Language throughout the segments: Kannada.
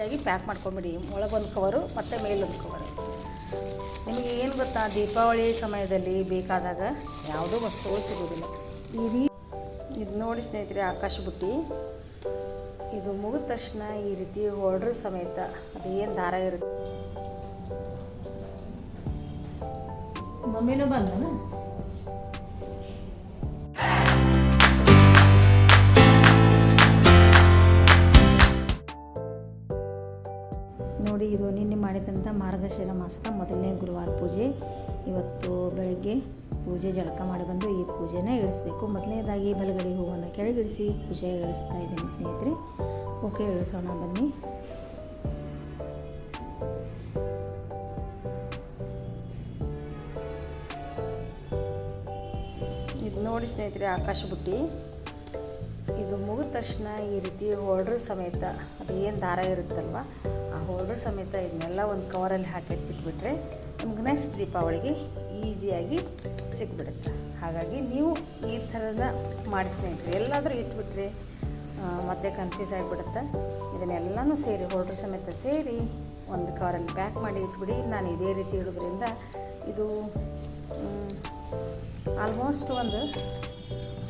ಆಗಿ ಪ್ಯಾಕ್ ಮಾಡ್ಕೊಂಬಿಡಿ. ಒಳಗೊಂದು ಕವರು ಮತ್ತು ಮೇಲೊಂದು ಕವರು ನಿಮಗೆ ಏನು ಗೊತ್ತಾ, ದೀಪಾವಳಿ ಸಮಯದಲ್ಲಿ ಬೇಕಾದಾಗ ಯಾವುದೂ ವಸ್ತುಗಳು ಸಿಗೋದಿಲ್ಲ. ಈ ಇದು ನೋಡಿ ಸ್ನೇಹಿತರೆ, ಆಕಾಶ ಬುಟ್ಟಿ. ಇದು ಮುಗಿದ ತಕ್ಷಣ ಈ ರೀತಿ ಹೊರಡ್ರ ಸಮೇತ ಅದೇನು ದಾರ ಇರುತ್ತೆ. ಮಮ್ಮಿನೂ ಬಂದನ? ಇದು ನಿನ್ನೆ ಮಾಡಿದಂಥ ಮಾರ್ಗಶಿರ ಮಾಸದ ಮೊದಲನೇ ಗುರುವಾರ ಪೂಜೆ. ಇವತ್ತು ಬೆಳಗ್ಗೆ ಪೂಜೆ ಜಳಕ ಮಾಡಿ ಬಂದು ಈ ಪೂಜೆನ ಇಳಿಸ್ಬೇಕು. ಮೊದಲನೇದಾಗಿ ಬಲಗಡೆ ಹೂವನ್ನು ಕೆಳಗಿಳಿಸಿ ಪೂಜೆ ಇಳಿಸ್ತಾ ಇದ್ದೀನಿ ಸ್ನೇಹಿತರೆ. ಓಕೆ, ಇಳಿಸೋಣ, ಬನ್ನಿ. ಇದು ನೋಡಿ ಸ್ನೇಹಿತರೆ, ಆಕಾಶ ಬುಟ್ಟಿ. ಇದು ಮುಗಿದ ತಕ್ಷಣ ಈ ರೀತಿ ಹೊರಡ್ರ ಸಮೇತ ಅದು ಏನು ದಾರ ಇರುತ್ತಲ್ವ? ಹೋಲ್ಡ್ರ್ ಸಮೇತ ಇದನ್ನೆಲ್ಲ ಒಂದು ಕವರಲ್ಲಿ ಹಾಕಿ ಎತ್ತಿಟ್ಬಿಟ್ರೆ ನಮ್ಗೆ ನೆಕ್ಸ್ಟ್ ದೀಪಾವಳಿಗೆ ಈಸಿಯಾಗಿ ಸಿಕ್ಬಿಡುತ್ತೆ. ಹಾಗಾಗಿ ನೀವು ಈ ಥರದ ಮಾಡಿ ಸ್ನೇಹಿತರೆ, ಎಲ್ಲಾದರೂ ಇಟ್ಬಿಟ್ರೆ ಮತ್ತೆ ಕನ್ಫ್ಯೂಸ್ ಆಗಿಬಿಡುತ್ತೆ. ಇದನ್ನೆಲ್ಲನೂ ಸೇರಿ ಹೋಲ್ಡ್ರ್ ಸಮೇತ ಸೇರಿ ಒಂದು ಕವರಲ್ಲಿ ಪ್ಯಾಕ್ ಮಾಡಿ ಇಟ್ಬಿಡಿ. ನಾನು ಇದೇ ರೀತಿ ಇಡೋದ್ರಿಂದ ಇದು ಆಲ್ಮೋಸ್ಟ್ ಒಂದು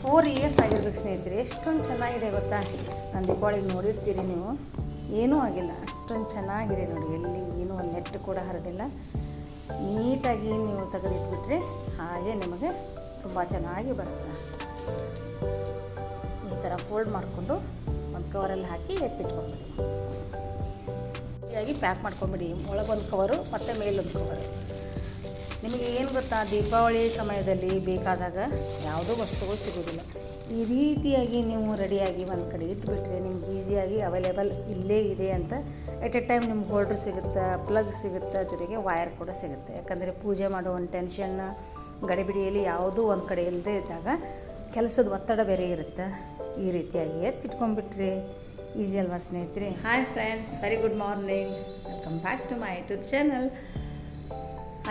ಫೋರ್ ಇಯರ್ಸ್ ಆಗಿರ್ಬೇಕು ಸ್ನೇಹಿತರೆ. ಎಷ್ಟೊಂದು ಚೆನ್ನಾಗಿದೆ ಗೊತ್ತಾ? ನಾನು ದೀಪಾವಳಿಗೆ ನೋಡಿರ್ತೀರಿ ನೀವು. ಏನೂ ಆಗಿಲ್ಲ. ಅಷ್ಟೊಂದು ಚೆನ್ನಾಗಿದೆ ನೋಡಿ, ಎಲ್ಲಿ ಏನೂ ಒಂದು ನೆಟ್ಟು ಕೂಡ ಹರಿದಿಲ್ಲ. ನೀಟಾಗಿ ನೀವು ತೆಗೆದಿಟ್ಬಿಟ್ರೆ ಹಾಗೆ ನಿಮಗೆ ತುಂಬ ಚೆನ್ನಾಗಿ ಬರುತ್ತೆ. ಈ ಥರ ಫೋಲ್ಡ್ ಮಾಡಿಕೊಂಡು ಒಂದು ಕವರಲ್ಲಿ ಹಾಕಿ ಎತ್ತಿಟ್ಕೊಂಡ್ಬಿಡಿ ಹೀಗಾಗಿ ಪ್ಯಾಕ್ ಮಾಡ್ಕೊಂಬಿಡಿ. ಒಳಗೊಂದು ಕವರು ಮತ್ತು ಮೇಲೊಂದು ಕವರು ನಿಮಗೆ ಏನು ಗೊತ್ತಾ, ದೀಪಾವಳಿ ಸಮಯದಲ್ಲಿ ಬೇಕಾದಾಗ ಯಾವುದೂ ವಸ್ತುಗಳು ಸಿಗೋದಿಲ್ಲ. ಈ ರೀತಿಯಾಗಿ ನೀವು ರೆಡಿಯಾಗಿ ಒಂದು ಕಡೆ ಇಟ್ಬಿಟ್ರೆ ನಿಮ್ಗೆ ಈಸಿಯಾಗಿ ಅವೈಲೇಬಲ್ ಇಲ್ಲೇ ಇದೆ ಅಂತ ಎಟ್ ಎ ಟೈಮ್ ನಿಮ್ಗೆ ಹೋಲ್ಡ್ರ್ ಸಿಗುತ್ತೆ, ಪ್ಲಗ್ ಸಿಗುತ್ತೆ ಜೊತೆಗೆ ವೈರ್ ಕೂಡ ಸಿಗುತ್ತೆ. ಯಾಕಂದರೆ ಪೂಜೆ ಮಾಡೋ ಒಂದು ಟೆನ್ಷನ್ನ ಗಡಿಬಿಡಿಯಲ್ಲಿ ಯಾವುದೂ ಒಂದು ಕಡೆ ಇಲ್ಲದೆ ಇದ್ದಾಗ ಕೆಲಸದ ಒತ್ತಡ ಬೇರೆ ಇರುತ್ತೆ. ಈ ರೀತಿಯಾಗಿ ಎತ್ತಿಟ್ಕೊಂಡ್ಬಿಟ್ರಿ ಈಸಿ ಅಲ್ವಾ ಸ್ನೇಹಿತರೆ? Hi friends very good morning welcome back to my YouTube channel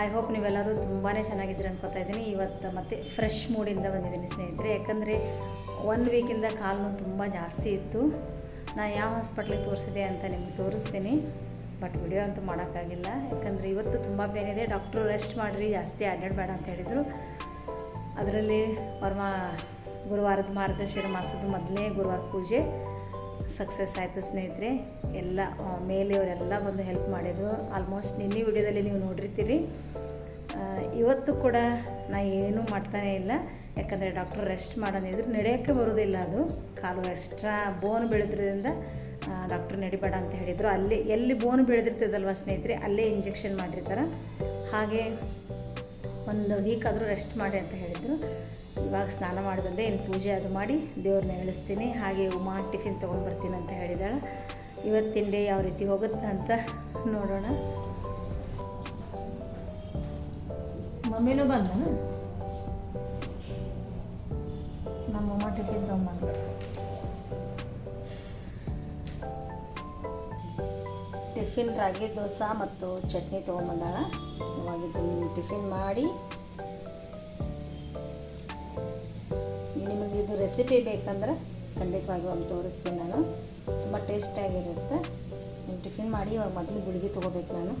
I hope ನೀವೆಲ್ಲರೂ ತುಂಬಾ ಚೆನ್ನಾಗಿದ್ದೀರಿ ಅನ್ಕೋತಾ ಇದ್ದೀನಿ. ಇವತ್ತು ಮತ್ತೆ ಫ್ರೆಶ್ ಮೂಡಿಂದ ಬಂದಿದ್ದೀನಿ ಸ್ನೇಹಿತರೆ. ಯಾಕಂದರೆ ಒಂದು ವೀಕಿಂದ ಕಾಲು ನೋವು ತುಂಬ ಜಾಸ್ತಿ ಇತ್ತು. ನಾನು ಯಾವ ಹಾಸ್ಪಿಟ್ಲಿಗೆ ತೋರಿಸಿದೆ ಅಂತ ನಿಮ್ಗೆ ತೋರಿಸ್ತೀನಿ. ಬಟ್ ವಿಡಿಯೋ ಅಂತೂ ಮಾಡೋಕ್ಕಾಗಿಲ್ಲ. ಯಾಕಂದರೆ ಇವತ್ತು ತುಂಬ ಪೇನ್ ಇದೆ. ಡಾಕ್ಟ್ರು ರೆಸ್ಟ್ ಮಾಡಿರಿ, ಜಾಸ್ತಿ ಅಡ್ಡಾಡಬೇಡ ಅಂತ ಹೇಳಿದರು. ಅದರಲ್ಲಿ ವರ್ಮ ಗುರುವಾರದ ಮಾರ್ಗಶಿರ ಮಾಸದ ಮೊದಲನೇ ಗುರುವಾರ ಪೂಜೆ. ಸಕ್ಸಸ್ ಆಯಿತು ಸ್ನೇಹಿತರೆ. ಎಲ್ಲ ಮೇಲೆ ಮೇಲೆಯವರೆಲ್ಲ ಬಂದು ಹೆಲ್ಪ್ ಮಾಡಿದ್ರು. ಆಲ್ಮೋಸ್ಟ್ ನಿನ್ನೆ ವಿಡಿಯೋದಲ್ಲಿ ನೀವು ನೋಡಿರ್ತೀರಿ. ಇವತ್ತು ಕೂಡ ನಾ ಏನೂ ಮಾಡ್ತಾನೇ ಇಲ್ಲ. ಯಾಕಂದರೆ ಡಾಕ್ಟರ್ ರೆಸ್ಟ್ ಮಾಡೋದಿದ್ರೆ ನಡೆಯೋಕ್ಕೆ ಬರೋದಿಲ್ಲ ಅದು. ಕಾಲು ಎಕ್ಸ್ಟ್ರಾ ಬೋನ್ ಬೆಳೆದ್ರಿಂದ ಡಾಕ್ಟರ್ ನಡಿಬೇಡ ಅಂತ ಹೇಳಿದರು. ಅಲ್ಲಿ, ಎಲ್ಲಿ ಬೋನ್ ಬೆಳೆದಿರ್ತದಲ್ವ ಸ್ನೇಹಿತರೆ, ಅಲ್ಲೇ ಇಂಜೆಕ್ಷನ್ ಮಾಡಿರ್ತಾರೆ. ಹಾಗೆ ಒಂದು ವೀಕ್ ಆದರೂ ರೆಸ್ಟ್ ಮಾಡಿ ಅಂತ ಹೇಳಿದರು. ಇವಾಗ ಸ್ನಾನ ಮಾಡಿ ಬಂದೆ ಇನ್ನು ಪೂಜೆ ಅದು ಮಾಡಿ ದೇವ್ರನ್ನ ಇಳಿಸ್ತೀನಿ ಹಾಗೆ ಉಮಾ ಟಿಫಿನ್ ತೊಗೊಂಡು ಬರ್ತೀನಿ ಅಂತ ಹೇಳಿದಾಳೆ. ಇವತ್ತಿನ ಡೇ ಯಾವ ರೀತಿ ಹೋಗುತ್ತೆ ಅಂತ ನೋಡೋಣ. ಮಮ್ಮಿನೂ ಬಂದ ನಮ್ಮ ಉಮಾ ಟಿಫಿನ್ ತೊಗೊಂಡು ಟಿಫಿನ್ ರಾಗಿ ದೋಸೆ ಮತ್ತು ಚಟ್ನಿ ತೊಗೊಂಬಂದಾಳ. ಟಿಫಿನ್ ಮಾಡಿ. ನಿಮಗೆ ಇದು ರೆಸಿಪಿ ಬೇಕಂದ್ರೆ ಖಂಡಿತವಾಗಿ ಒಂದು ತೋರಿಸ್ತೀನಿ ನಾನು. ತುಂಬ ಟೇಸ್ಟಾಗಿರುತ್ತೆ. ಟಿಫಿನ್ ಮಾಡಿ ಇವಾಗ ಮೊದಲು ಗುಳಿಗೆ ತೊಗೋಬೇಕು ನಾನು.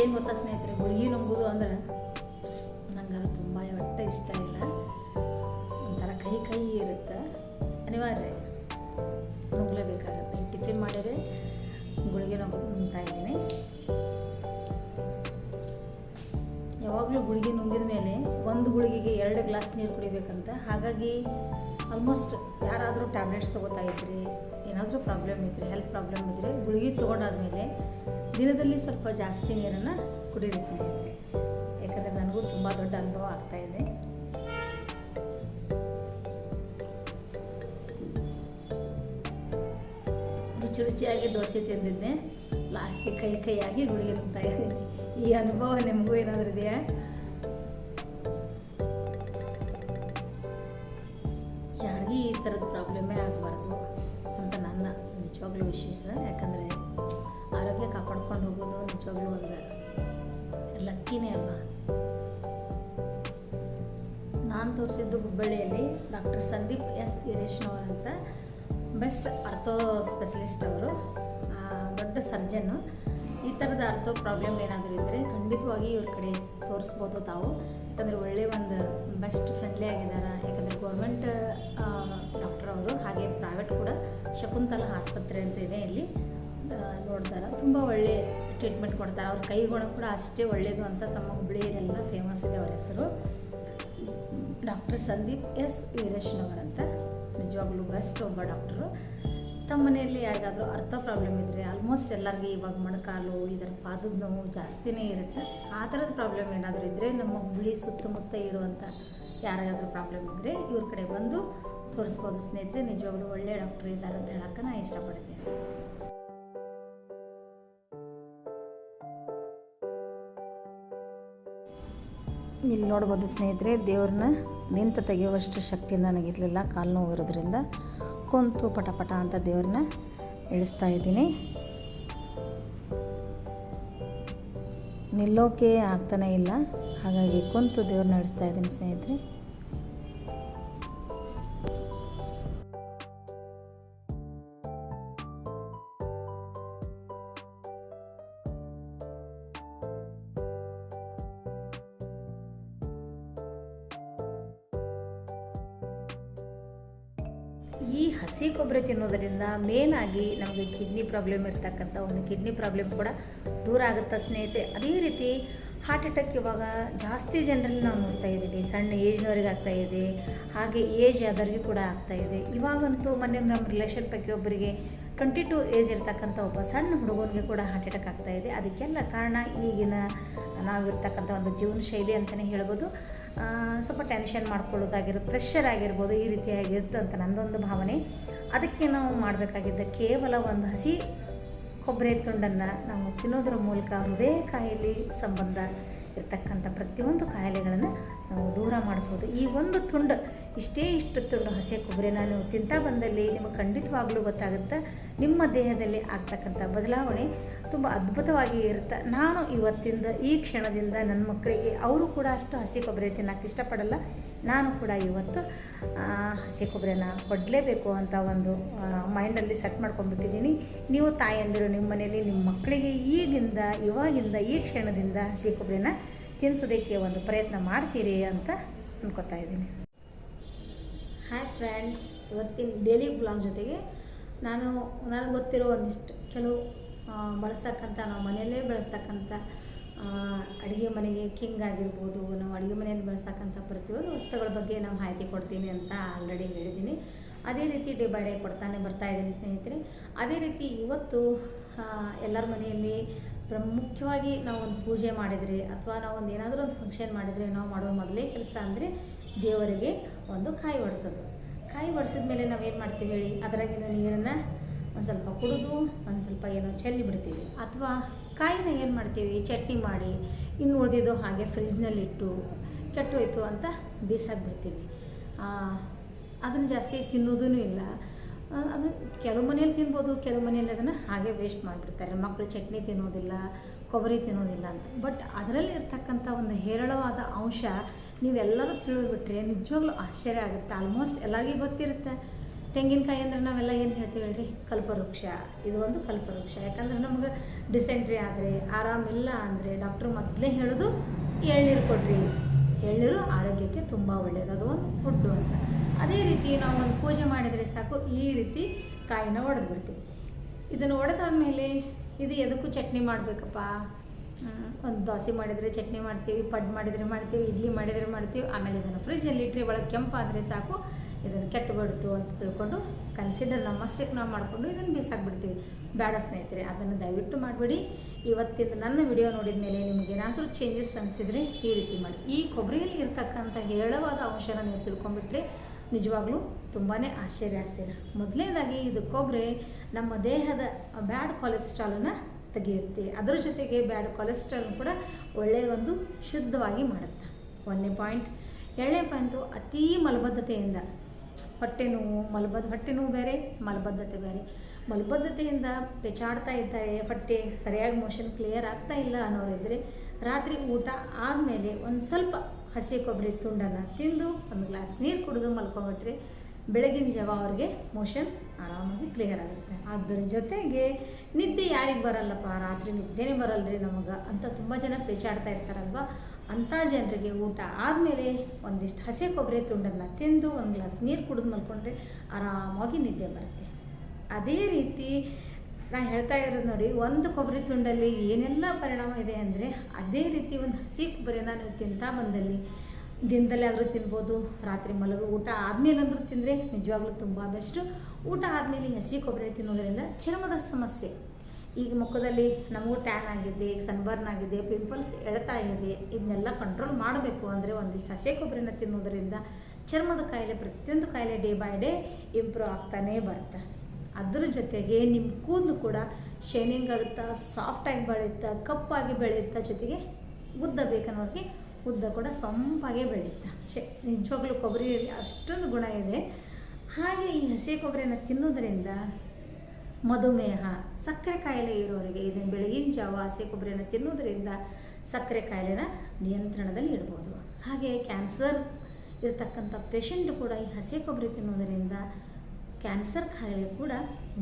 ಏನು ಗೊತ್ತಾ ಸ್ನೇಹಿತರೆ ಗುಳಿಗೆ ನುಂಗೋದು ಅಂದ್ರೆ ನಂಗೆ ತುಂಬ ಒಟ್ಟು ಇಷ್ಟ ಇಲ್ಲ. ಒಂಥರ ಕೈ ಕೈ ಇರುತ್ತೆ. ಅನಿವಾರ್ಯ. ನುಂಗ್ಲೇಬೇಕಾಗತ್ತೆ ಟಿಫಿನ್ ಮಾಡಿದ್ರೆ ಗುಳಿಗೆ ನುಂಗ್ ನುಂಗ್ತಾ ಇದ್ದೀನಿ. ಯಾವಾಗಲೂ ಗುಳಿಗೆ ನುಂಗಿದ ಮೇಲೆ ಒಂದು ಗುಳಿಗೆಗೆ ಎರಡು ಗ್ಲಾಸ್ ನೀರು ಕುಡಿಬೇಕಂತ. ಹಾಗಾಗಿ ಆಲ್ಮೋಸ್ಟ್ ಯಾರಾದರೂ ಟ್ಯಾಬ್ಲೆಟ್ಸ್ ತೊಗೋತಾ ಇದ್ರಿ, ಏನಾದರೂ ಪ್ರಾಬ್ಲಮ್ ಇದ್ದರೆ ಹೆಲ್ತ್ ಪ್ರಾಬ್ಲಮ್ ಇದ್ದರೆ ಗುಳಿಗೆ ತೊಗೊಂಡಾದ್ಮೇಲೆ ದಿನದಲ್ಲಿ ಸ್ವಲ್ಪ ಜಾಸ್ತಿ ನೀರನ್ನು ಕುಡಿಯಿರಿ ಸ್ನೇಹಿತರೆ ಯಾಕಂದರೆ ನನಗೂ ತುಂಬ ದೊಡ್ಡ ಅನುಭವ ಆಗ್ತಾ ಇದೆ. ರುಚಿ ರುಚಿಯಾಗಿ ದೋಸೆ ತಿಂದಿದ್ದೆ. ಲಾಸ್ಟಿಗೆ ಕೈ ಕೈಯಾಗಿ ಗುಡಿಗೆ ನುಗ್ತಾ ಇದ್ದೀನಿ. ಈ ಅನುಭವ ನಿಮಗೂ ಏನಾದರೂ ಇದೆಯಾ? ಲಕ್ಕಿನೇ ಅಲ್ವಾ? ನಾನು ತೋರಿಸಿದ್ದು ಹುಬ್ಬಳ್ಳಿಯಲ್ಲಿ ಡಾಕ್ಟರ್ ಸಂದೀಪ್ ಎಸ್ ಅಂತ ಬೆಸ್ಟ್ ಅರ್ಥೋ ಸ್ಪೆಷಲಿಸ್ಟ್ ಅವರು ದೊಡ್ಡ ಸರ್ಜನ್ನು. ಈ ಥರದ ಅರ್ಥೋ ಪ್ರಾಬ್ಲಮ್ ಏನಾದರೂ ಇದ್ದರೆ ಖಂಡಿತವಾಗಿ ಇವ್ರ ಕಡೆ ತೋರಿಸ್ಬೋದು ತಾವು. ಯಾಕಂದರೆ ಒಳ್ಳೆ ಒಂದು ಬೆಸ್ಟ್ ಫ್ರೆಂಡ್ಲಿ ಆಗಿದ್ದಾರೆ? ಯಾಕಂದರೆ ಗೌರ್ಮೆಂಟ್ ಡಾಕ್ಟರ್ ಅವರು, ಹಾಗೆ ಪ್ರೈವೇಟ್ ಕೂಡ ಶಕುಂತಲಾ ಆಸ್ಪತ್ರೆ ಅಂತ ಇದೆ ಇಲ್ಲಿ. ನೋಡ್ತಾರೆ. ತುಂಬ ಒಳ್ಳೆ ಟ್ರೀಟ್ಮೆಂಟ್ ಕೊಡ್ತಾರೆ. ಅವ್ರ ಕೈಗುಣ ಕೂಡ ಅಷ್ಟೇ ಒಳ್ಳೆಯದು ಅಂತ ತಮ್ಮ ಹುಬ್ಳಿಯಲ್ಲೆಲ್ಲ ಫೇಮಸ್ ಇದೆ ಅವ್ರ ಹೆಸರು. ಡಾಕ್ಟರ್ ಸಂದೀಪ್ ಎಸ್ ವೀರೇಶ್ನವರ್ ಅಂತ ನಿಜವಾಗ್ಲೂ ಬೆಸ್ಟ್ ಒಬ್ಬ ಡಾಕ್ಟರು. ತಮ್ಮ ಮನೆಯಲ್ಲಿ ಯಾರಿಗಾದರೂ ಅರ್ಥ ಪ್ರಾಬ್ಲಮ್ ಇದ್ದರೆ ಆಲ್ಮೋಸ್ಟ್ ಎಲ್ಲರಿಗೂ ಇವಾಗ ಮೊಣಕಾಲು, ಇದರ ಪಾದದ ನೋವು ಜಾಸ್ತಿನೇ ಇರುತ್ತೆ. ಆ ಥರದ ಪ್ರಾಬ್ಲಮ್ ಏನಾದರೂ ಇದ್ದರೆ ನಮ್ಮ ಹುಬ್ಳಿ ಸುತ್ತಮುತ್ತ ಇರುವಂಥ ಯಾರಿಗಾದರೂ ಪ್ರಾಬ್ಲಮ್ ಇದ್ದರೆ ಇವ್ರ ಕಡೆ ಬಂದು ತೋರಿಸ್ಬೋದು. ಸ್ನೇಹಿತರೆ, ನಿಜವಾಗ್ಲೂ ಒಳ್ಳೆಯ ಡಾಕ್ಟರ್ ಇದ್ದಾರೆ ಅಂತ ಹೇಳೋಕ್ಕೆ ನಾನು ಇಷ್ಟಪಡ್ತೀನಿ. ಇಲ್ಲಿ ನೋಡ್ಬೋದು ಸ್ನೇಹಿತರೆ, ದೇವ್ರನ್ನ ನಿಂತು ತೆಗೆಯುವಷ್ಟು ಶಕ್ತಿ ನನಗಿರಲಿಲ್ಲ. ಕಾಲು ನೋವು ಇರೋದ್ರಿಂದ ಕುಂತು ಪಟ ಪಟ ಅಂತ ದೇವ್ರನ್ನ ಇಳಿಸ್ತಾ ಇದ್ದೀನಿ. ನಿಲ್ಲೋಕೆ ಆಗ್ತಾನೇ ಇಲ್ಲ. ಹಾಗಾಗಿ ಕುಂತು ದೇವ್ರನ್ನ ಇಳಿಸ್ತಾ ಇದ್ದೀನಿ ಸ್ನೇಹಿತರೆ. ಮೇನ್ ಆಗಿ ನಮಗೆ ಕಿಡ್ನಿ ಪ್ರಾಬ್ಲಮ್ ಇರ್ತಕ್ಕಂಥ ಒಂದು ಕಿಡ್ನಿ ಪ್ರಾಬ್ಲಮ್ ಕೂಡ ದೂರ ಆಗುತ್ತಾ ಸ್ನೇಹಿತರೆ? ಅದೇ ರೀತಿ ಹಾರ್ಟ್ ಅಟ್ಯಾಕ್ ಇವಾಗ ಜಾಸ್ತಿ ಜನರಲ್ಲಿ ನಾವು ನೋಡ್ತಾ ಇದ್ದೀವಿ. ಸಣ್ಣ ಏಜ್ನವ್ರಿಗೆ ಆಗ್ತಾ ಇದೆ. ಹಾಗೆ ಏಜ್ ಆದವ್ರಿಗೆ ಕೂಡ ಆಗ್ತಾ ಇದೆ. ಇವಾಗಂತೂ ಮೊನ್ನೆ ನಮ್ಮ ರಿಲೇಷನ್ ಪೈಕಿ ಒಬ್ಬರಿಗೆ ಟ್ವೆಂಟಿ ಟು ಏಜ್ ಇರ್ತಕ್ಕಂಥ ಒಬ್ಬ ಸಣ್ಣ ಹುಡುಗನಿಗೆ ಕೂಡ ಹಾರ್ಟ್ ಅಟ್ಯಾಕ್ ಆಗ್ತಾ ಇದೆ. ಅದಕ್ಕೆಲ್ಲ ಕಾರಣ ಈಗಿನ ನಾವಿರ್ತಕ್ಕಂಥ ಒಂದು ಜೀವನ ಶೈಲಿ ಅಂತಲೇ ಹೇಳ್ಬೋದು. ಸ್ವಲ್ಪ ಟೆನ್ಷನ್ ಮಾಡ್ಕೊಳ್ಳೋದಾಗಿರೋದು ಪ್ರೆಷರ್ ಆಗಿರ್ಬೋದು ಈ ರೀತಿಯಾಗಿರುತ್ತೆ ಅಂತ ನಂದೊಂದು ಭಾವನೆ. ಅದಕ್ಕೆ ನಾವು ಮಾಡಬೇಕಾಗಿದ್ದ ಕೇವಲ ಒಂದು ಹಸಿ ಕೊಬ್ಬರಿ ತುಂಡನ್ನು ನಾವು ತಿನ್ನೋದ್ರ ಮೂಲಕ ಹೃದಯ ಕಾಯಿಲೆ ಸಂಬಂಧ ಇರ್ತಕ್ಕಂಥ ಪ್ರತಿಯೊಂದು ಕಾಯಿಲೆಗಳನ್ನು ನಾವು ದೂರ ಮಾಡ್ಬೋದು. ಈ ಒಂದು ತುಂಡು ಇಷ್ಟೇ ಇಷ್ಟು ತುಂಡು ಹಸಿ ಕೊಬ್ಬರಿನ ನಾನು ತಿಂತಾ ಬಂದಲ್ಲಿ ನಿಮಗೆ ಖಂಡಿತವಾಗಲೂ ಗೊತ್ತಾಗುತ್ತೆ. ನಿಮ್ಮ ದೇಹದಲ್ಲಿ ಆಗ್ತಕ್ಕಂಥ ಬದಲಾವಣೆ ತುಂಬ ಅದ್ಭುತವಾಗಿ ಇರುತ್ತೆ. ನಾನು ಇವತ್ತಿಂದ ಈ ಕ್ಷಣದಿಂದ ನನ್ನ ಮಕ್ಕಳಿಗೆ ಅವರು ಕೂಡ ಅಷ್ಟು ಹಸಿ ಕೊಬ್ಬರಿ ತಿನ್ನೋಕೆ ಇಷ್ಟಪಡಲ್ಲ. ನಾನು ಕೂಡ ಇವತ್ತು ಹಸಿ ಕೊಬ್ಬರಿನ ಕೊಡಲೇಬೇಕು ಅಂತ ಒಂದು ಮೈಂಡಲ್ಲಿ ಸೆಟ್ ಮಾಡ್ಕೊಂಡ್ಬಿಟ್ಟಿದ್ದೀನಿ. ನೀವು ತಾಯಂದಿರು ನಿಮ್ಮ ಮನೆಯಲ್ಲಿ ನಿಮ್ಮ ಮಕ್ಕಳಿಗೆ ಈಗಿಂದ, ಇವಾಗಿಂದ, ಈ ಕ್ಷಣದಿಂದ ಹಸಿ ಕೊಬ್ಬರಿನ ತಿನ್ನಿಸೋದಕ್ಕೆ ಒಂದು ಪ್ರಯತ್ನ ಮಾಡ್ತೀರಿ ಅಂತ ಅನ್ಕೋತಾ ಇದ್ದೀನಿ. ಹಾಯ್ ಫ್ರೆಂಡ್ಸ್ ಇವತ್ತಿನ ಡೈಲಿ ಬ್ಲಾಗ್ ಜೊತೆಗೆ ನಾನು, ನನಗೆ ಗೊತ್ತಿರೋ ಒಂದಿಷ್ಟು ಕೆಲವು ಬಳಸ್ತಕ್ಕಂಥ, ನಾವು ಮನೆಯಲ್ಲೇ ಬಳಸ್ತಕ್ಕಂಥ ಅಡುಗೆ ಮನೆಗೆ ಕಿಂಗ್ ಆಗಿರ್ಬೋದು, ನಾವು ಅಡುಗೆ ಮನೆಯಲ್ಲಿ ಬಳಸ್ತಕ್ಕಂಥ ಪ್ರತಿಯೊಂದು ವಸ್ತುಗಳ ಬಗ್ಗೆ ನಾವು ಮಾಹಿತಿ ಕೊಡ್ತೀನಿ ಅಂತ ಆಲ್ರೆಡಿ ಹೇಳಿದ್ದೀನಿ. ಅದೇ ರೀತಿ ಡೇ ಕೊಡ್ತಾನೆ ಬರ್ತಾ ಇದ್ದೀನಿ ಸ್ನೇಹಿತರೆ. ಅದೇ ರೀತಿ ಇವತ್ತು ಎಲ್ಲರ ಮನೆಯಲ್ಲಿ ಪ್ರಮುಖವಾಗಿ ನಾವು ಒಂದು ಪೂಜೆ ಮಾಡಿದರೆ ಅಥವಾ ನಾವು ಒಂದು ಏನಾದರೂ ಒಂದು ಫಂಕ್ಷನ್ ಮಾಡಿದರೆ ನಾವು ಮಾಡೋ ಮೊದಲೇ ಕೆಲಸ ಅಂದರೆ ದೇವರಿಗೆ ಒಂದು ಕಾಯಿ ಒಡಿಸೋದು. ಕಾಯಿ ಒಡಿಸಿದ ಮೇಲೆ ನಾವೇನು ಮಾಡ್ತೀವಿ ಹೇಳಿ? ಅದರಾಗಿನ ನೀರನ್ನು ಒಂದು ಸ್ವಲ್ಪ ಕುಡಿದು, ಒಂದು ಸ್ವಲ್ಪ ಏನೋ ಚೆಲ್ಲಿ ಬಿಡ್ತೀವಿ. ಅಥವಾ ಕಾಯಿನ ಏನು ಮಾಡ್ತೀವಿ? ಚಟ್ನಿ ಮಾಡಿ ಇನ್ನು ಉಳಿದಿದ್ದು ಹಾಗೆ ಫ್ರಿಜ್ನಲ್ಲಿಟ್ಟು ಕೆಟ್ಟೋಯ್ತು ಅಂತ ಬಿಸಾಕ್ಬಿಡ್ತೀವಿ. ಅದನ್ನು ಜಾಸ್ತಿ ತಿನ್ನೋದೂ ಇಲ್ಲ. ಅದು ಕೆಲವು ಮನೇಲಿ ತಿನ್ಬೋದು, ಕೆಲವು ಮನೇಲಿ ಅದನ್ನು ಹಾಗೆ ವೇಸ್ಟ್ ಮಾಡಿಬಿಡ್ತಾರೆ. ಮಕ್ಕಳು ಚಟ್ನಿ ತಿನ್ನೋದಿಲ್ಲ, ಕೊಬ್ಬರಿ ತಿನ್ನೋದಿಲ್ಲ ಅಂತ. ಬಟ್ ಅದರಲ್ಲಿ ಇರ್ತಕ್ಕಂಥ ಒಂದು ಹೇರಳವಾದ ಅಂಶ ನೀವೆಲ್ಲರೂ ತಿಳಿದ್ಬಿಟ್ರೆ ನಿಜವಾಗ್ಲೂ ಆಶ್ಚರ್ಯ ಆಗುತ್ತೆ. ಆಲ್ಮೋಸ್ಟ್ ಎಲ್ಲರಿಗೂ ಗೊತ್ತಿರುತ್ತೆ. ತೆಂಗಿನಕಾಯಿ ಅಂದ್ರೆ ನಾವೆಲ್ಲ ಏನು ಹೇಳ್ತೀವಿ ಹೇಳ್ರಿ? ಕಲ್ಪವೃಕ್ಷ. ಇದು ಒಂದು ಕಲ್ಪವೃಕ್ಷ. ಯಾಕಂದ್ರೆ ನಮ್ಗೆ ಡಿಸೆಂಟ್ರಿ ಆದರೆ ಆರಾಮಿಲ್ಲ ಅಂದರೆ ಡಾಕ್ಟ್ರು ಮೊದಲೇ ಹೇಳೋದು ಎಳ್ನೀರು ಕೊಡ್ರಿ. ಎಳ್ನೀರು ಆರೋಗ್ಯಕ್ಕೆ ತುಂಬ ಒಳ್ಳೆಯದು ಅದು ಒಂದು ಫುಡ್ಡು ಅಂತ. ಅದೇ ರೀತಿ ನಾವು ಒಂದು ಪೂಜೆ ಮಾಡಿದರೆ ಸಾಕು, ಈ ರೀತಿ ಕಾಯಿನ ಒಡೆದು ಬಿಡ್ತೀವಿ. ಇದನ್ನು ಒಡೆದಾದ್ಮೇಲೆ ಇದು ಎದಕ್ಕೂ ಚಟ್ನಿ ಮಾಡಬೇಕಪ್ಪ. ಒಂದು ದೋಸೆ ಮಾಡಿದರೆ ಚಟ್ನಿ ಮಾಡ್ತೀವಿ ಪಡ್ ಮಾಡಿದರೆ ಮಾಡ್ತೀವಿ, ಇಡ್ಲಿ ಮಾಡಿದರೆ ಮಾಡ್ತೀವಿ. ಆಮೇಲೆ ಇದನ್ನು ಫ್ರಿಜ್ಜಲ್ಲಿ ಇಟ್ಟರೆ ಒಳಗೆ ಕೆಂಪಾದರೆ ಸಾಕು. ಇದನ್ನು ಕೆಟ್ಟು ಬಿಡ್ತು ಅಂತ ತಿಳ್ಕೊಂಡು ಕಲಿಸಿದ್ರೆ ನಮ್ಮಷ್ಟಕ್ಕೆ ನಾವು ಮಾಡಿಕೊಂಡು ಇದನ್ನು ಬೀಸಾಕ್ಬಿಡ್ತೀವಿ. ಬೇಡ ಸ್ನೇಹಿತರೆ, ಅದನ್ನು ದಯವಿಟ್ಟು ಮಾಡಬೇಡಿ. ಇವತ್ತಿಂದ ನನ್ನ ವಿಡಿಯೋ ನೋಡಿದ ಮೇಲೆ ನಿಮಗೆ ಏನಾದರೂ ಚೇಂಜಸ್ ಅನಿಸಿದರೆ ಈ ರೀತಿ ಮಾಡಿ. ಈ ಕೊಬ್ಬರಿಯಲ್ಲಿ ಇರ್ತಕ್ಕಂಥ ಹೇಳವಾದ ಅಂಶನ ನೀವು ತಿಳ್ಕೊಂಡ್ಬಿಟ್ರೆ ನಿಜವಾಗ್ಲೂ ತುಂಬಾ ಆಶ್ಚರ್ಯ ಆಗ್ತೀರ. ಮೊದಲನೇದಾಗಿ ಇದು ಕೊಬ್ಬರಿ ನಮ್ಮ ದೇಹದ ಬ್ಯಾಡ್ ಕೊಲೆಸ್ಟ್ರಾಲನ್ನು ತೆಗೆಯುತ್ತೆ. ಅದರ ಜೊತೆಗೆ ಬ್ಯಾಡ್ ಕೊಲೆಸ್ಟ್ರಾಲ್ ಕೂಡ ಒಳ್ಳೆಯ ಒಂದು ಶುದ್ಧವಾಗಿ ಮಾಡುತ್ತೆ. ಒಂದನೇ ಪಾಯಿಂಟ್ ಎರಡನೇ ಪಾಯಿಂಟು ಅತೀ ಮಲಬದ್ಧತೆಯಿಂದ ಹೊಟ್ಟೆ ನೋವು ಮಲಬದ್ಧ ಹೊಟ್ಟೆ ನೋವು ಬೇರೆ, ಮಲಬದ್ಧತೆ ಬೇರೆ. ಮಲಬದ್ಧತೆಯಿಂದ ಪೆಚಾಡ್ತಾ ಇದ್ದಾರೆ, ಹೊಟ್ಟೆ ಸರಿಯಾಗಿ ಮೋಷನ್ ಕ್ಲಿಯರ್ ಆಗ್ತಾ ಇಲ್ಲ ಅನ್ನೋರಿದ್ದರೆ ರಾತ್ರಿ ಊಟ ಆದಮೇಲೆ ಒಂದು ಸ್ವಲ್ಪ ಹಸಿ ಕೊಬ್ಬರಿ ತುಂಡನ್ನು ತಿಂದು ಒಂದು ಗ್ಲಾಸ್ ನೀರು ಕುಡಿದು ಮಲ್ಕೊಂಡ್ಬಿಟ್ರೆ ಬೆಳಗಿನ ಜಾವ ಅವ್ರಿಗೆ ಮೋಷನ್ ಆರಾಮಾಗಿ ಕ್ಲಿಯರ್ ಆಗುತ್ತೆ. ಅದ್ರ ಜೊತೆಗೆ ನಿದ್ದೆ ಯಾರಿಗೆ ಬರಲ್ಲಪ್ಪ? ರಾತ್ರಿ ನಿದ್ದೆನೇ ಬರಲ್ರಿ ನಮಗೆ ಅಂತ ತುಂಬ ಜನ ಪೇಚಾಡ್ತಾ ಇರ್ತಾರಲ್ವ? ಅಂಥ ಜನರಿಗೆ ಊಟ ಆದಮೇಲೆ ಒಂದಿಷ್ಟು ಹಸಿ ಕೊಬ್ಬರಿ ತುಂಡನ್ನು ತಿಂದು ಒಂದು ಗ್ಲಾಸ್ ನೀರು ಕುಡಿದು ಮಲ್ಕೊಂಡ್ರೆ ಆರಾಮಾಗಿ ನಿದ್ದೆ ಬರುತ್ತೆ. ಅದೇ ರೀತಿ ನಾ ಹೇಳ್ತಾ ಇರೋದು ನೋಡಿ, ಒಂದು ಕೊಬ್ಬರಿ ತುಂಡಲ್ಲಿ ಏನೆಲ್ಲ ಪರಿಣಾಮ ಇದೆ ಅಂದರೆ ಅದೇ ರೀತಿ ಒಂದು ಹಸಿ ಕೊಬ್ಬರಿನ ನೀವು ತಿಂತಾ ಬಂದಲ್ಲಿ ದಿನದಲ್ಲಿ ಆದರೂ ತಿನ್ಬೋದು, ರಾತ್ರಿ ಮಲಗು ಊಟ ಆದಮೇಲೆ ಅಂದರೂ ತಿಂದರೆ ನಿಜವಾಗ್ಲೂ ತುಂಬ ಬೆಸ್ಟು. ಊಟ ಆದಮೇಲೆ ಹಸಿ ಕೊಬ್ಬರಿ ತಿನ್ನೋದರಿಂದ ಚರ್ಮದ ಸಮಸ್ಯೆ ಈಗ ಮುಖದಲ್ಲಿ ನಮಗೂ ಟ್ಯಾನ್ ಆಗಿದೆ, ಈಗ ಸನ್ಬರ್ನ್ ಆಗಿದೆ ಪಿಂಪಲ್ಸ್ ಎಳ್ತಾ ಇದೆ, ಇದನ್ನೆಲ್ಲ ಕಂಟ್ರೋಲ್ ಮಾಡಬೇಕು ಅಂದರೆ ಒಂದಿಷ್ಟು ಹಸಿ ಕೊಬ್ಬರಿನ ತಿನ್ನೋದ್ರಿಂದ ಚರ್ಮದ ಕಾಯಿಲೆ ಪ್ರತಿಯೊಂದು ಕಾಯಿಲೆ ಡೇ ಬೈ ಡೇ ಇಂಪ್ರೂವ್ ಆಗ್ತಾನೇ ಬರುತ್ತೆ. ಅದ್ರ ಜೊತೆಗೆ ನಿಮ್ಮ ಕೂದಲು ಕೂಡ ಶೈನಿಂಗ್ ಆಗುತ್ತಾ ಸಾಫ್ಟಾಗಿ ಬೆಳೆಯುತ್ತಾ, ಕಪ್ಪಾಗಿ ಬೆಳೆಯುತ್ತಾ, ಜೊತೆಗೆ ಉದ್ದ ಬೇಕನ್ನೋರಿಗೆ ಉದ್ದ ಕೂಡ ಸೊಂಪಾಗೆ ಬೆಳೆಯುತ್ತೆ. ಶೆ, ನಿಜವಾಗ್ಲೂ ಕೊಬ್ಬರಿಯಲ್ಲಿ ಅಷ್ಟೊಂದು ಗುಣ ಇದೆ. ಹಾಗೆ ಈ ಹಸಿ ಕೊಬ್ಬರಿಯನ್ನು ತಿನ್ನೋದ್ರಿಂದ ಮಧುಮೇಹ, ಸಕ್ಕರೆ ಕಾಯಿಲೆ ಇರೋರಿಗೆ ಇದನ್ನು ಬೆಳಗಿನ ಜಾವ ಹಸಿ ಕೊಬ್ಬರಿಯನ್ನು ತಿನ್ನೋದ್ರಿಂದ ಸಕ್ಕರೆ ಕಾಯಿಲೆನ ನಿಯಂತ್ರಣದಲ್ಲಿ ಇಡ್ಬೋದು. ಹಾಗೆ ಕ್ಯಾನ್ಸರ್ ಇರತಕ್ಕಂಥ ಪೇಷಂಟ್ ಕೂಡ ಈ ಹಸಿ ಕೊಬ್ಬರಿ ತಿನ್ನೋದರಿಂದ ಕ್ಯಾನ್ಸರ್ ಕಾಯಿಲೆ ಕೂಡ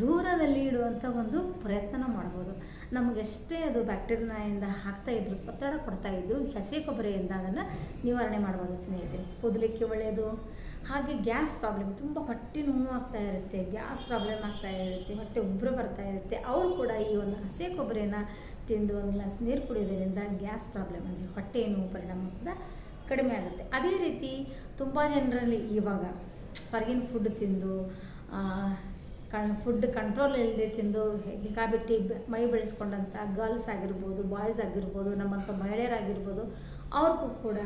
ದೂರದಲ್ಲಿ ಇಡುವಂಥ ಒಂದು ಪ್ರಯತ್ನ ಮಾಡ್ಬೋದು. ನಮಗೆಷ್ಟೇ ಅದು ಬ್ಯಾಕ್ಟೀರಿಯಾಯಿಂದ ಹಾಕ್ತಾ ಇದ್ರು, ಒತ್ತಡ ಕೊಡ್ತಾ ಇದ್ರು ಹಸಿ ಕೊಬ್ಬರಿಯಿಂದ ಅದನ್ನು ನಿವಾರಣೆ ಮಾಡ್ಬೋದು ಸ್ನೇಹಿತರೆ. ಕುದಲಿಕ್ಕೆ ಒಳ್ಳೆಯದು ಹಾಗೆ ಗ್ಯಾಸ್ ಪ್ರಾಬ್ಲಮ್ ತುಂಬ ಹೊಟ್ಟೆ ನೋವು ಆಗ್ತಾ ಇರುತ್ತೆ, ಗ್ಯಾಸ್ ಪ್ರಾಬ್ಲಮ್ ಆಗ್ತಾ ಇರುತ್ತೆ, ಹೊಟ್ಟೆ ಉಬ್ಬರು ಬರ್ತಾ ಇರುತ್ತೆ. ಅವರು ಕೂಡ ಈ ಒಂದು ಹಸಿ ಕೊಬ್ಬರಿನ ತಿಂದು ಒಂದು ಗ್ಲಾಸ್ ನೀರು ಕುಡಿಯೋದ್ರಿಂದ ಗ್ಯಾಸ್ ಪ್ರಾಬ್ಲಮ್ ಅಂದರೆ ಹೊಟ್ಟೆ ನೋವು ಪರಿಣಾಮ ಕೂಡ ಕಡಿಮೆ ಆಗುತ್ತೆ. ಅದೇ ರೀತಿ ತುಂಬ ಜನರಲ್ಲಿ ಇವಾಗ ಹೊರಗಿನ ಫುಡ್ ತಿಂದು ಕಣ್ ಫುಡ್ ಕಂಟ್ರೋಲ್ ಇಲ್ಲದೆ ತಿಂದು ಬೇಕಾಬಿಟ್ಟಿ ಮೈ ಬೆಳೆಸ್ಕೊಂಡಂಥ ಗರ್ಲ್ಸ್ ಆಗಿರ್ಬೋದು ಬಾಯ್ಸ್ ಆಗಿರ್ಬೋದು ನಮ್ಮಂಥ ಮಹಿಳೆಯರಾಗಿರ್ಬೋದು, ಅವ್ರಿಗೂ ಕೂಡ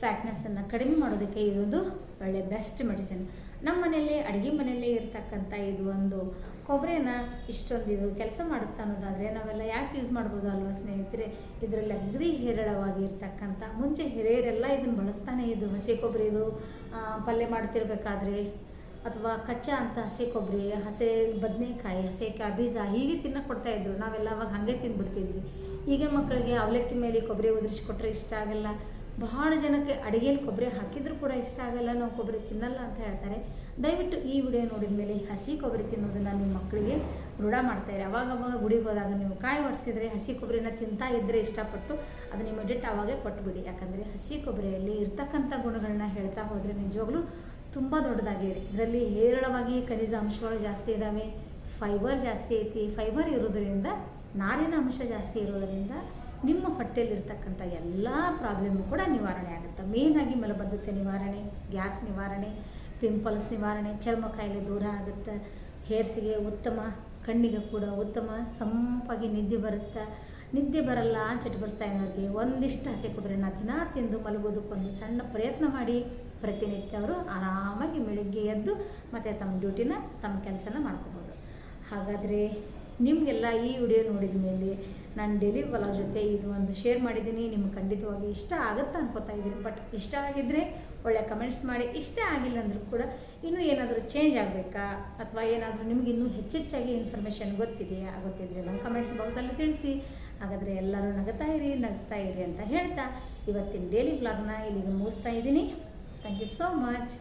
ಫ್ಯಾಟ್ನೆಸ್ಸನ್ನು ಕಡಿಮೆ ಮಾಡೋದಕ್ಕೆ ಇದೊಂದು ಒಳ್ಳೆ ಬೆಸ್ಟ್ ಮೆಡಿಸಿನ್ ನಮ್ಮ ಮನೆಯಲ್ಲೇ, ಅಡುಗೆ ಮನೆಯಲ್ಲೇ ಇರ್ತಕ್ಕಂಥ ಇದು ಒಂದು ಕೊಬ್ಬರಿನ ಇಷ್ಟೊಂದು ಇದು ಕೆಲಸ ಮಾಡುತ್ತೆ ಅನ್ನೋದಾದರೆ ನಾವೆಲ್ಲ ಯಾಕೆ ಯೂಸ್ ಮಾಡ್ಬೋದು ಅಲ್ವಾ ಸ್ನೇಹಿತರೆ? ಇದರಲ್ಲಿ ಅಗ್ರಿ ಹೇರಳವಾಗಿ ಇರ್ತಕ್ಕಂಥ ಮುಂಚೆ ಹಿರಿಯರೆಲ್ಲ ಇದನ್ನು ಬಳಸ್ತಾನೆ ಇದ್ರು. ಹಸಿ ಕೊಬ್ಬರಿದು ಇದು ಪಲ್ಯ ಮಾಡ್ತಿರ್ಬೇಕಾದ್ರೆ, ಅಥವಾ ಕಚ್ಚಾ ಅಂತ ಹಸಿ ಕೊಬ್ಬರಿ ಹಸೆ ಬದನೆಕಾಯಿ, ಹಸೆ ಬೀಜ ಹೀಗೆ ತಿನ್ನಕ್ಕೆ ಕೊಡ್ತಾ ಇದ್ರು. ನಾವೆಲ್ಲ ಅವಾಗ ಹಾಗೆ ತಿಂದ್ಬಿಡ್ತಿದ್ವಿ. ಈಗ ಮಕ್ಕಳಿಗೆ ಅವಲಕ್ಕಿ ಮೇಲೆ ಕೊಬ್ಬರಿ ಉದುರಿಸ್ಕೊಟ್ರೆ ಇಷ್ಟ ಆಗಲ್ಲ. ಬಹಳ ಜನಕ್ಕೆ ಅಡುಗೆಯಲ್ಲಿ ಕೊಬ್ಬರಿ ಹಾಕಿದ್ರು ಕೂಡ ಇಷ್ಟ ಆಗಲ್ಲ, ನಾವು ಕೊಬ್ಬರಿ ತಿನ್ನಲ್ಲ ಅಂತ ಹೇಳ್ತಾರೆ. ದಯವಿಟ್ಟು ಈ ವಿಡಿಯೋ ನೋಡಿದ ಮೇಲೆ ಹಸಿ ಕೊಬ್ಬರಿ ತಿನ್ನೋದನ್ನು ನಿಮ್ಮ ಮಕ್ಕಳಿಗೆ ರೂಢ ಮಾಡ್ತಾರೆ ಅವಾಗ ಅವಾಗ ಗುಡಿಗೆ ಹೋದಾಗ ನೀವು ಕಾಯಿ ಒಡಿಸಿದ್ರೆ ಹಸಿ ಕೊಬ್ಬರಿನ ತಿಂತಾ ಇದ್ದರೆ ಇಷ್ಟಪಟ್ಟು ಅದನ್ನು ನಿಮ್ಮ ಡಿಟ್ ಅವಾಗೇ ಕೊಟ್ಬಿಡಿ. ಯಾಕಂದರೆ ಹಸಿ ಕೊಬ್ಬರಿಯಲ್ಲಿ ಇರ್ತಕ್ಕಂಥ ಗುಣಗಳನ್ನ ಹೇಳ್ತಾ ಹೋದರೆ ನಿಜವಾಗ್ಲೂ ತುಂಬ ದೊಡ್ಡದಾಗಿದೆ. ಇದರಲ್ಲಿ ಹೇರಳವಾಗಿ ಖನಿಜ ಅಂಶಗಳು ಜಾಸ್ತಿ ಇದ್ದಾವೆ ಫೈಬರ್ ಜಾಸ್ತಿ ಐತಿ. ಫೈಬರ್ ಇರೋದರಿಂದ ನಾರಿನ ಅಂಶ ಜಾಸ್ತಿ ಇರೋದರಿಂದ ಹೊಟ್ಟೆಯಲ್ಲಿರ್ತಕ್ಕಂಥ ಎಲ್ಲ ಪ್ರಾಬ್ಲಮ್ ಕೂಡ ನಿವಾರಣೆ ಆಗುತ್ತೆ. ಮೇಯ್ನಾಗಿ ಮಲಬದ್ಧತೆ ನಿವಾರಣೆ, ಗ್ಯಾಸ್ ನಿವಾರಣೆ ಪಿಂಪಲ್ಸ್ ನಿವಾರಣೆ, ಚರ್ಮ ಕಾಯಿಲೆ ದೂರ ಆಗುತ್ತೆ. ಹೇರ್ಸಿಗೆ ಉತ್ತಮ, ಕಣ್ಣಿಗೆ ಕೂಡ ಉತ್ತಮ, ಸಂಪಾಗಿ ನಿದ್ದೆ ಬರುತ್ತೆ. ನಿದ್ದೆ ಬರಲ್ಲ ಚಟಪಡಿಸ್ತಾ ಇರೋರಿಗೆ ಒಂದಿಷ್ಟು ಹಸಿ ಕೊಬ್ಬರಿನ ದಿನ ತಿಂದು ಮಲಗೋದಕ್ಕೊಂದು ಸಣ್ಣ ಪ್ರಯತ್ನ ಮಾಡಿ ಪ್ರತಿನಿತ್ಯ ಅವರು ಆರಾಮಾಗಿ ಬೆಳಿಗ್ಗೆ ಎದ್ದು ಮತ್ತು ತಮ್ಮ ಡ್ಯೂಟಿನ ತಮ್ಮ ಕೆಲಸನ ಮಾಡ್ಕೋಬೋದು. ಹಾಗಾದರೆ ನಿಮಗೆಲ್ಲ ಈ ವಿಡಿಯೋ ನೋಡಿದ ಮೇಲೆ ನಾನು ಡೈಲಿ ಬ್ಲಾಗ್ ಜೊತೆ ಇದು ಒಂದು ಶೇರ್ ಮಾಡಿದ್ದೀನಿ, ನಿಮ್ಗೆ ಖಂಡಿತವಾಗಿ ಇಷ್ಟ ಆಗುತ್ತಾ ಅನ್ಕೋತಾ ಇದ್ದೀನಿ. ಬಟ್ ಇಷ್ಟ ಆಗಿದ್ದರೆ ಒಳ್ಳೆ ಕಮೆಂಟ್ಸ್ ಮಾಡಿ, ಇಷ್ಟ ಆಗಿಲ್ಲ ಅಂದರೂ ಕೂಡ ಇನ್ನೂ ಏನಾದರೂ ಚೇಂಜ್ ಆಗಬೇಕಾ? ಅಥವಾ ಏನಾದರೂ ನಿಮ್ಗೆ ಇನ್ನೂ ಹೆಚ್ಚೆಚ್ಚಾಗಿ ಇನ್ಫಾರ್ಮೇಷನ್ ಗೊತ್ತಿದೆಯಾ? ಗೊತ್ತಿದ್ರೆ ನಮ್ಮ ಕಮೆಂಟ್ಸ್ ಬಾಕ್ಸಲ್ಲಿ ತಿಳಿಸಿ. ಹಾಗಾದರೆ ಎಲ್ಲರೂ ನಗುತ್ತಾ ಇರಿ, ನಗಿಸ್ತಾ ಇರಿ ಅಂತ ಹೇಳ್ತಾ ಇವತ್ತಿನ ಡೈಲಿ ಬ್ಲಾಗ್ನ ಇಲ್ಲಿಗೆ ಮುಗಿಸ್ತಾ ಇದ್ದೀನಿ. Thank you so much